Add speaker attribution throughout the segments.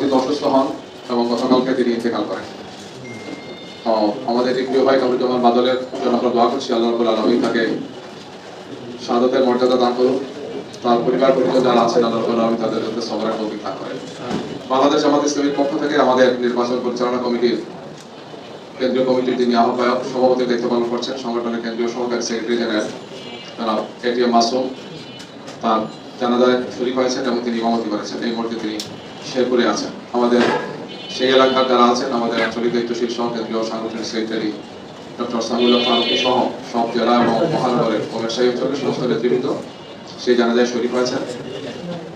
Speaker 1: কিন্তু অসুস্থ হন এবং গতকালকে তিনি ইন্তেকাল করেন। আমাদের প্রিয় ভাই কামরুজ্জামান বাদলের জন্য আমরা দোয়া করছি, আল্লাহ রবুল তাকে শাহাদতের মর্যাদা দান করুন তার পরিবার পরিজন যারা আছেন, আল্লাহ রবুল তাদের যাতে সবরের তৌফিক দান করেন। বাংলাদেশ জামাত ইসলামীর পক্ষ থেকে আমাদের নির্বাচন পরিচালনা কমিটির কেন্দ্রীয় কমিটির যিনি আহ্বায়ক সভাপতির দায়িত্ব পালন করছেন, সংগঠনের কেন্দ্রীয় সহকারী সেক্রেটারি জেনারেল এটিএম মাসুম। তার জানাজায় শরীফ হয়েছেন এবং তিনি ইমামতি করেছেন। এই মুহূর্তে তিনি শেরপুরে আছেন। আমাদের সেই এলাকার যারা আছেন, আমাদের আঞ্চলিক দায়িত্বশীল সহ কেন্দ্রীয় সাংগঠনিক সেক্রেটারি ডক্টর সামিউল্লাহ ফারুকি সহ সব জেলা এবং মহানগরের কমেরশাহী অঞ্চলের সমস্ত নেতৃবৃন্দ। সেই জানাজায় শরীফ হয়েছেন।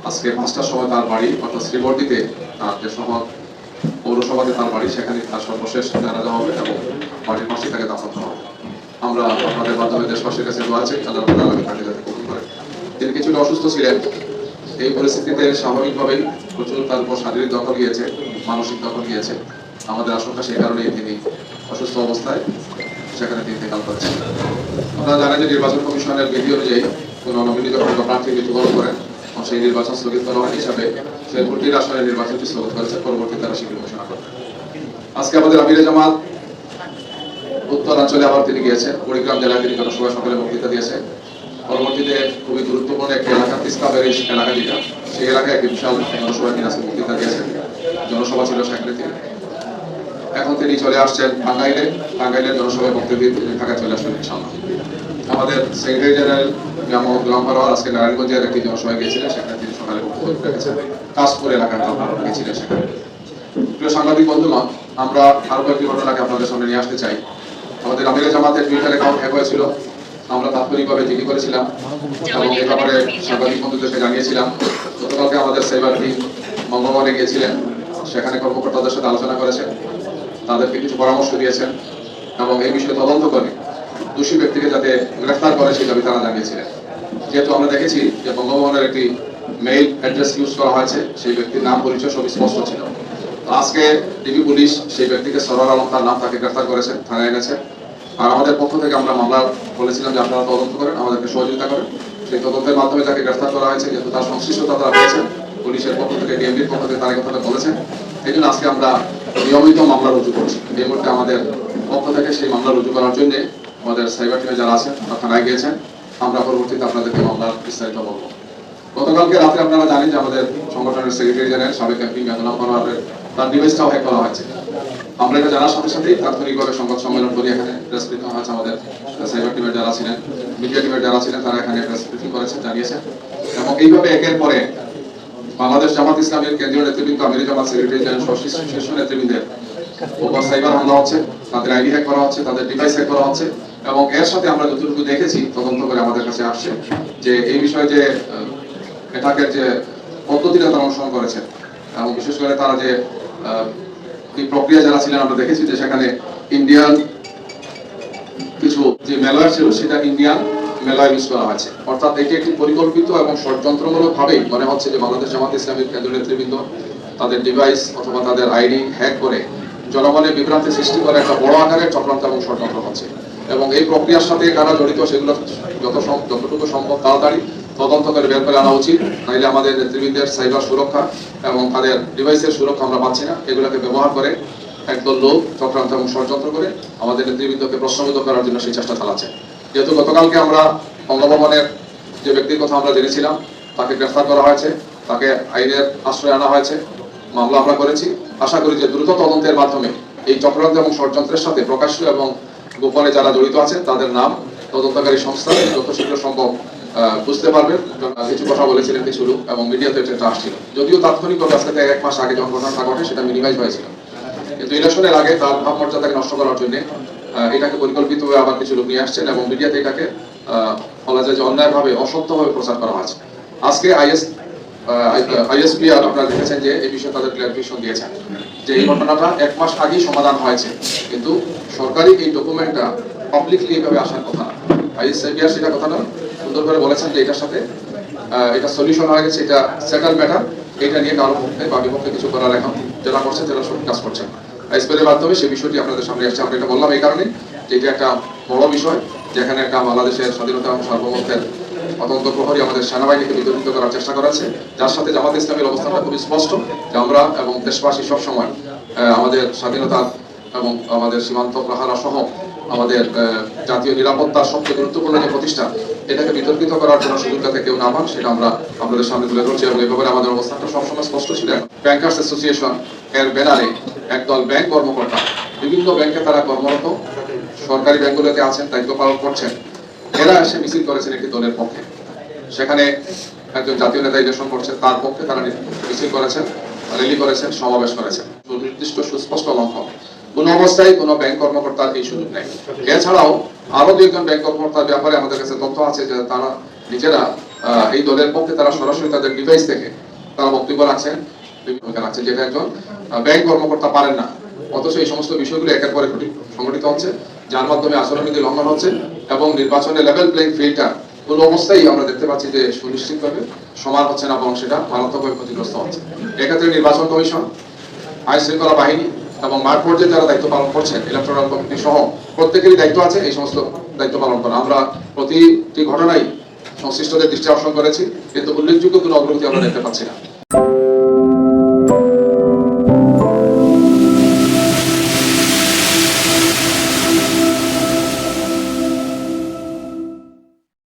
Speaker 1: আজকে পাঁচটার সময় তার বাড়ি, অর্থাৎ শ্রীবর্দিতে তার যে শহর পৌরসভাতে তার বাড়ি, সেখানে তার সর্বশেষ জানাজা হবে এবং বাড়ির পাশে তাকে দাফন হবে। আমরা আপনাদের মাধ্যমে দেশবাসীর কাছে দোয়া চাই, আল্লাহ তাকে যাতে কবুল করেন তিনি কিছুটা অসুস্থ ছিলেন এই পরিস্থিতিতে স্বাভাবিকভাবেই প্রচুর তার উপর শারীরিক দখল গিয়েছে, মানসিক দখল গিয়েছে। আমাদের আশঙ্কা সেই কারণেই তিনি অসুস্থ অবস্থায় সেখানে তিনি ইন্তেকাল করেছেন। আপনারা জানেন যে নির্বাচন কমিশনের বিধি অনুযায়ী কোন নমিনিত প্রার্থী মৃত্যুবরণ করেন, এবং সেই নির্বাচন স্থগিত করা হয় হিসাবে শেরপুরটির আসনে নির্বাচনটি স্থগিত করেছে, পরবর্তী তারা শিবির ঘোষণা করবে আজকে আমাদের আমিরে জামাত উত্তরাঞ্চলে আবার তিনি গিয়েছেন, কুড়িগ্রাম জেলায় তিনি জনসভায় সকালে বক্তৃতা দিয়েছেন। পরবর্তীতে খুবই গুরুত্বপূর্ণ একটি এলাকা তিস্তাবের এলাকা যেটা সেই এলাকায় একটি বিশাল জনসভায় তিনি আজকে বক্তৃতা দিয়েছেন জনসভা ছিল সেখানে তিনি এখন তিনি চলে আসছেন টাঙ্গাইলে টাঙ্গাইলের জনসভায় বক্তব্য দিয়ে তিনি চলে আসবেন ইনশাল্লাহ আমাদের সেক্রেটারি জেনারেল মোহাম্মদ গোলাম ফারোয়ার আজকে নারায়ণগঞ্জের একটি জনসভায় গিয়েছিলেন। সেখানে তিনি সকালে বক্তব্য রেখেছেন কাশপুর এলাকার গিয়েছিলেন সেখানে। প্রিয় সাংবাদিক বন্ধুগণ, আমরা আরও কয়েকটি ঘটনাকে আপনাদের সামনে নিয়ে আসতে চাই। আমাদের আমিরে জামাতের টুইটার অ্যাকাউন্ট হ্যাক হয়েছিল। আমরা তাৎক্ষণিকভাবে জিডি করেছিলাম এবং এ ব্যাপারে সাংবাদিক বন্ধুদেরকে জানিয়েছিলাম। গতকালকে আমাদের সাইবার টিম মঙ্গলবারে গিয়েছিলেন, সেখানে কর্মকর্তাদের সাথে আলোচনা করেছেন, তাদেরকে কিছু পরামর্শ দিয়েছেন এবং এই বিষয়ে তদন্ত করে দোষী ব্যক্তিকে যাতে গ্রেফতার করে সেই দাবি তারা জানিয়েছিলেন। যেহেতু আমরা দেখেছি যে বঙ্গভবনের একটি মেইল অ্যাড্রেস ইউজ করা হয়েছে, সেই ব্যক্তির নাম, পরিচয় সব স্পষ্ট ছিল। আজকে ডিবি পুলিশ সেই ব্যক্তিকে সরার আলম তার নাম তাকে গ্রেফতার করেছেন থানায় এনেছে। আর আমাদের পক্ষ থেকে আমরা মামলা বলেছিলাম যে আপনারা তদন্ত করেন, আমাদেরকে সহযোগিতা করেন। সেই তদন্তের মাধ্যমে তাকে গ্রেফতার করা হয়েছে, যেহেতু তার সংশ্লিষ্টতা তারা পেয়েছেন, পুলিশের পক্ষ থেকে ডিএমপির পক্ষ থেকে তারা কথাটা বলেছেন। এই জন্য আজকে আমরা নিয়মিত মামলা রুজু করছি। এই মুহূর্তে আমাদের পক্ষ থেকে সেই মামলা রুজু করার জন্য আমাদের সাইবার টিমে যারা আছেন, তারা থানায় গিয়েছেন। আমরা পরবর্তীতে আপনাদেরকে মামলার বিস্তারিত বলব। গতকালকে রাতে আপনারা জানেন যে আমাদের সংগঠনের সেক্রেটারি জেনারেল সাবেক এমপি মেঘনা ফরওয়ার্ডের তার ডিভাইসটাও হ্যাক করা হয়েছে। আমরা এটা জানার সাথে সাথেই তাৎক্ষণিকভাবে সংবাদ সম্মেলন করি। এখানে প্রেস ব্রিফিং হয়েছে আমাদের সাইবার টিমের যারা ছিলেন মিডিয়া টিমের যারা ছিলেন, তারা এখানে প্রেস ব্রিফিং করেছেন, জানিয়েছেন। এবং এইভাবে একের পরে বাংলাদেশ জামাত ইসলামের কেন্দ্রীয় নেতৃবৃন্দ, আমিরি জামাত সেক্রেটারি জেনারেল শীর্ষ শীর্ষ নেতৃবৃন্দের উপর সাইবার হামলা হচ্ছে, তাদের আইডি হ্যাক করা হচ্ছে, তাদের ডিভাইস হ্যাক করা হচ্ছে। এবং এর সাথে আমরা যতটুকু দেখেছি, তদন্ত করে আমাদের কাছে আসছে যে এই বিষয়ে যে এটাকের যে পদ্ধতিটা তারা অনুসরণ করেছেন এবং বিশেষ করে তারা যে এই প্রক্রিয়া যারা ছিলেন, আমরা দেখেছি যে সেখানে ইন্ডিয়ান কিছু যে মেলয় ছিল, সেটা ইন্ডিয়ান মেলয় ইউজ করা হয়েছে। অর্থাৎ এটি একটি পরিকল্পিত এবং ষড়যন্ত্রমূলক ভাবেই মনে হচ্ছে যে বাংলাদেশ জামাত ইসলামের কেন্দ্র নেতৃবৃন্দ তাদের ডিভাইস অথবা তাদের আইডি হ্যাক করে জনগণের বিভ্রান্তি সৃষ্টি করে একটা বড় আকারের চক্রান্ত এবং ষড়যন্ত্র হচ্ছে। এবং এই প্রক্রিয়ার সাথে কারা জড়িত, সেগুলো যত যতটুকু সম্ভব তাড়াতাড়ি তদন্ত করে বের করে আনা উচিত। নাইলে আমাদের নেতৃবৃন্দের সাইবার সুরক্ষা এবং তাদের ডিভাইসের সুরক্ষা আমরা পাচ্ছি না। এগুলোকে ব্যবহার করে একদল লোক চক্রান্ত এবং ষড়যন্ত্র করে আমাদের নেতৃবৃন্দকে প্রশ্নবিদ্ধ করার জন্য সেই চেষ্টা চালাচ্ছে। যেহেতু গতকালকে আমরা বঙ্গভবনের যে ব্যক্তির কথা আমরা জেনেছিলাম, তাকে গ্রেফতার করা হয়েছে, তাকে আইনের আশ্রয় আনা হয়েছে, মামলা আমরা করেছি। আশা করি যে দ্রুত তদন্তের মাধ্যমে এই চক্রান্ত এবং ষড়যন্ত্রের সাথে প্রকাশ্য এবং গোপনে যারা জড়িত আছে, তাদের নাম তদন্তকারী সংস্থা যত শীঘ্র সম্ভব বুঝতে পারবেন। কিছু কথা বলেছিলেন কিছু লোক এবং মিডিয়াতে এটা আসছিল যদিও তাৎক্ষণিকভাবে আজকে এক মাস আগে যখন ঘটনাটা ঘটে, সেটা মিনিমাইজ হয়েছিল। কিন্তু ইলেকশনের আগে তার ভাবমর্যাদাকে নষ্ট করার জন্য এটাকে পরিকল্পিতভাবে আবার কিছু লোক নিয়ে আসছেন এবং মিডিয়াতে এটাকে বলা যায় যে অন্যায়ভাবে, অসত্যভাবে প্রচার করা হয়েছে। আজকে আইএস আইএসপিআর আপনারা দেখেছেন যে এই বিষয়ে তাদের ক্লারিফিকেশন দিয়েছেন যে এই ঘটনাটা এক মাস আগেই সমাধান হয়েছে। কিন্তু সরকারি এই ডকুমেন্টটা পাবলিকলি এইভাবে আসার কথা না। আইএসপিআর সেটা কথা না। সুন্দর করে বলেছেন যে এটার সাথে এটা সলিউশন হয়ে গেছে, এটা সেটেল ম্যাটার এটা নিয়ে কারোর পক্ষে বা বিপক্ষে কিছু করার এখন যারা করছে, তারা সঠিক কাজ করছেন আইএসপিআর মাধ্যমে সেই বিষয়টি আপনাদের সামনে আসছে আমরা এটা বললাম এই কারণে যে এটা একটা বড় বিষয়, যেখানে একটা বাংলাদেশের স্বাধীনতা এবং সার্বভৌমত্বের তদন্ত প্রহরী আমাদের সেনাবাহিনীকে বিতর্কিত করার চেষ্টা করেছে। যার সাথে জামাত ইসলামের অবস্থানটা খুবই স্পষ্ট যে আমরা এবং দেশবাসী সবসময় আমাদের স্বাধীনতা এবং আমাদের সীমান্ত প্রহারা সহ আমাদের জাতীয় নিরাপত্তার সবচেয়ে গুরুত্বপূর্ণ যে প্রতিষ্ঠান, এটাকে বিতর্কিত করার জন্য সুযোগ কেউ না পান সেটা আমরা আপনাদের সামনে তুলে ধরছি এবং ব্যাপারে আমাদের অবস্থানটা সবসময় স্পষ্ট ছিল। ব্যাংকার্স অ্যাসোসিয়েশন এর ব্যানারে একদল ব্যাংক কর্মকর্তা, বিভিন্ন ব্যাংকে তারা কর্মরত, সরকারি ব্যাংকগুলোতে আছেন, দায়িত্ব পালন করছেন, এরা এসে মিছিল করেছেন একটি দলের পক্ষে। সেখানে একজন জাতীয় নেতা ইলেকশন করছেন তার পক্ষে তারা মিছিল করেছেন, র্যালি করেছেন, সমাবেশ করেছেন। সুনির্দিষ্ট সুস্পষ্ট লঙ্ঘন। কোন অবস্থায় কোনো ব্যাংক কর্মকর্তার এই সুযোগ নেই। এছাড়াও আরও একজন ব্যাংক কর্মকর্তার ব্যাপারে আমাদের কাছে তথ্য আছে যে তারা নিজেরা এই দলের পক্ষে তারা সরাসরি তাদের ডিভাইস থেকে তারা বক্তব্য রাখছেন। বিভিন্ন রাখছেন যেটা একজন ব্যাংক কর্মকর্তা পারেন না। অথচ এই সমস্ত বিষয়গুলো একের পরে সংঘটিত হচ্ছে, যার মাধ্যমে আচরণবিধি লঙ্ঘন হচ্ছে এবং নির্বাচনের লেভেল প্লেইং ফিল্ডটা কোন অবস্থায় আমরা দেখতে পাচ্ছি যে সুনিশ্চিতভাবে সমান হচ্ছে না এবং সেটা মারাত্মকভাবে ক্ষতিগ্রস্ত হচ্ছে। এক্ষেত্রে নির্বাচন কমিশন আইন শৃঙ্খলা বাহিনী এবং মাঠ পর্যায়ে যারা দায়িত্ব পালন করছেন ইলেকট্রাল কমিটি সহ প্রত্যেকেরই দায়িত্ব আছে এই সমস্ত দায়িত্ব পালন করা। আমরা প্রতিটি ঘটনায় সংশ্লিষ্টদের দৃষ্টি আকর্ষণ করেছি, কিন্তু উল্লেখযোগ্য কোনো অগ্রগতি আমরা দেখতে পাচ্ছি না।